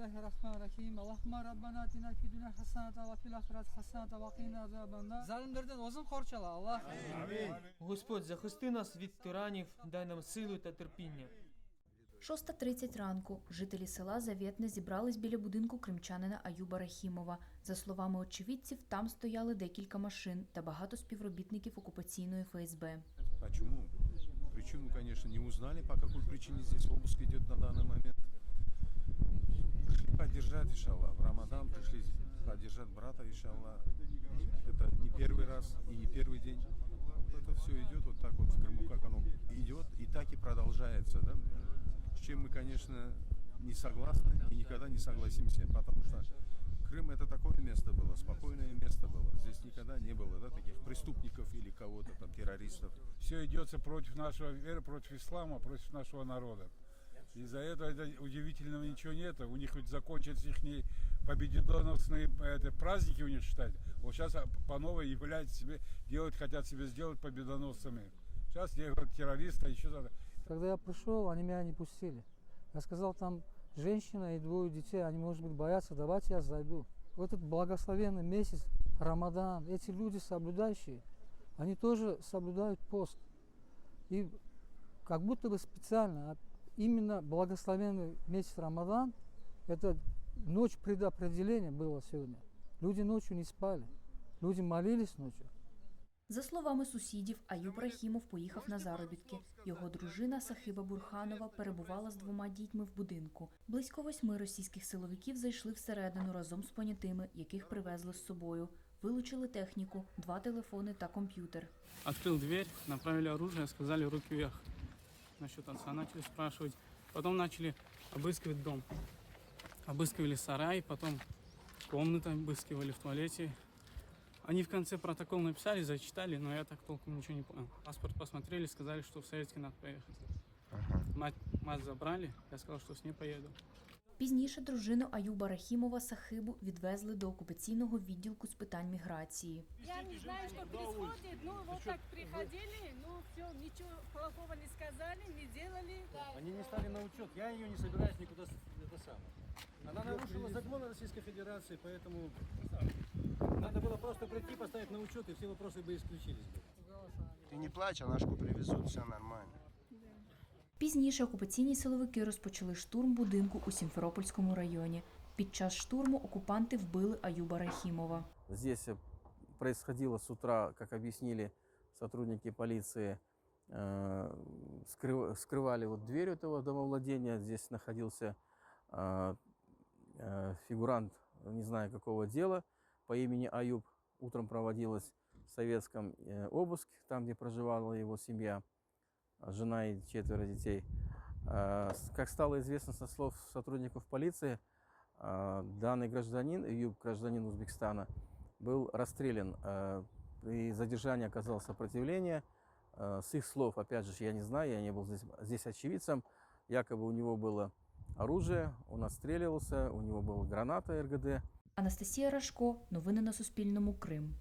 Bismillahirrahmanirrahim. Allahümme Rabbena atina fi dünya hasanata ve fil ahireti hasanata ve qina azabennar. Zalimlerden uzun korçala Allah. Amin. Господь, захисти нас від тиранів, дай нам силу та терпіння. 6.30 ранку жителі села Завєтне зібрались біля будинку кримчанина Аюба Рахімова. За словами очевидців, там стояли декілька машин та багато співробітників окупаційної ФСБ. А чому? Причину, звісно, не узнали, по якій причині здесь обыск йде на даний момент. Поддержать, иншаллах. В Рамадан пришли поддержать брата, иншаллах. Это не первый раз и не первый день. Это все идет вот так вот в Крыму, как оно идет, и так и продолжается. Да? С чем мы, конечно, не согласны и никогда не согласимся, потому что Крым это такое место было, спокойное место было. Здесь никогда не было да, таких преступников или кого-то там, террористов. все идется против нашего веры, против ислама, против нашего народа. Из-за этого это удивительного ничего нет. У них хоть закончатся их победоносные это, праздники у них считать. Вот сейчас по новой являются себе, делают, хотят себе сделать победоносцами. Сейчас делают террориста, еще что-то. Когда я пришел, они меня не пустили. Я сказал, там женщина и двое детей, они, может быть, боятся, давайте я зайду. В этот благословенный месяц, Рамадан, эти люди соблюдающие, они тоже соблюдают пост. И как будто бы специально, а именно благословенный месяц Рамадан, это ночь предопределения была сегодня. Люди ночью не спали, люди молились ночью. За словами сусідів, Аюб Рахімов поїхав на заробітки. Його дружина Сахиба Бурханова перебувала з двома дітьми в будинку. Близько восьми російських силовиків зайшли всередину разом з понятими, яких привезли з собою. Вилучили техніку, два телефони та комп'ютер. Открыл дверь, направили оружие, сказали руки вверх. Насчет отца начали спрашивать. Потом начали обыскивать дом. Обыскивали сарай, потом комнаты обыскивали в туалете. Они в конце протокол написали, зачитали, но я так толком ничего не понял. Паспорт посмотрели, сказали, что в Советский надо поехать. Мать, мать забрали, я сказал, что с ней поеду. Пізніше дружину Аюба Рахімова Сахибу відвезли до окупаційного відділку з питань міграції. Я не знаю, что происходит. Ну, вот так приходили, ну, все, ничего плохого не сказали, не делали. Они не стали на учет. Я ее не собираюсь никуда с- это самое. Она нарушила законы Российской Федерации, поэтому надо было просто прийти, поставить на учет, и все вопросы бы исключились бы. Ты не плачь, Анашку привезут, все нормально. Пізніше окупаційні силовики розпочали штурм будинку у Сімферопольському районі. Під час штурму окупанти вбили Аюба Рахімова. Здесь э, происходило с утра, как объяснили сотрудники полиции, э, скрыв- скрывали вот дверь этого домовладения. Здесь находился э, э, фигурант, не знаю какого дела, по имени Аюб. Утром проводилась в Советском э, обыск, там, где проживала его семья, а жена и четверо детей. С- Как стало известно со слов сотрудников полиции, э, данный гражданин, Аюб, гражданин Узбекистана, был расстрелян. При задержании оказалось сопротивление. С их слов, опять же, я не знаю, я не был здесь, здесь очевидцем. Якобы у него было оружие, он отстреливался, у него была граната РГД. Анастасія Рашко. Новини на Суспільному. Крим.